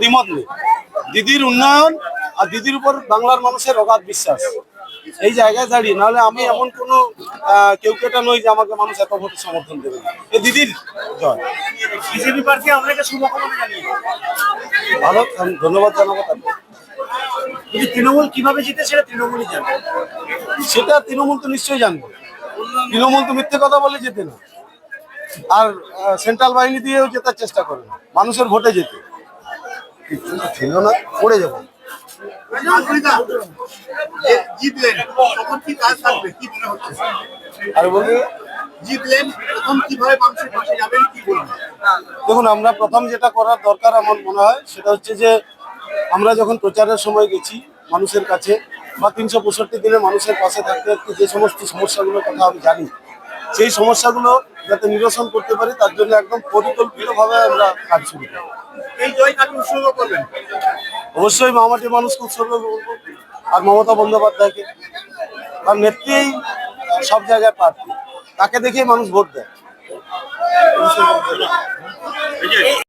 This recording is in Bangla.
দ্বিমত নেই। দিদির উন্নয়ন আর দিদির উপর বাংলার মানুষের অগাধ বিশ্বাস। এই জায়গায় দাঁড়িয়ে নাহলে আমি এমন কোনো কেউ কেটা নই যে আমাকে মানুষ এত ভোটে সমর্থন দেবে। এই দিদির জয়। বিজেপি প্রার্থী আপনাকে শুভকামনা জানিয়ে ভালো ধন্যবাদ জানাব তাকে। তৃণমূল কীভাবে জিতে সেটা তৃণমূলই জানে সেটা তৃণমূল তো নিশ্চয়ই জানবে। তৃণমূল তো মিথ্যে কথা বলে যেতে না। আর সেন্ট্রাল বাহিনী দিয়েও জেতার চেষ্টা করে না। মানুষের ভোটে যেতে কিছু ছিল না পড়ে যাব। আর বলি জিতলেন তখন কীভাবে মানুষের পাশে যাবেন কি বলবেন? দেখুন আমরা প্রথম যেটা করার দরকার আমার মনে হয় সেটা হচ্ছে যে আমরা যখন প্রচারের সময় গেছি মানুষের কাছে বা তিনশো পঁয়ষট্টি দিনে মানুষের পাশে থাকতে থাকতে যে সমস্ত সমস্যাগুলোর কথা আমি জানি সেই সমস্যাগুলো যাতে নিরসন করতে পারি তার জন্য একদম পরিকল্পিতভাবে আমরা কাজ শুরু করি এই জয় কাকে উৎসর্গ করবেন? অবশ্যই মামাটি মানুষকে উৎসর্গ করব। আর মমতা বন্দ্যোপাধ্যায়কে। তার নেত্রী সব জায়গায় প্রার্থী। তাকে দেখেই মানুষ ভোট দেয়।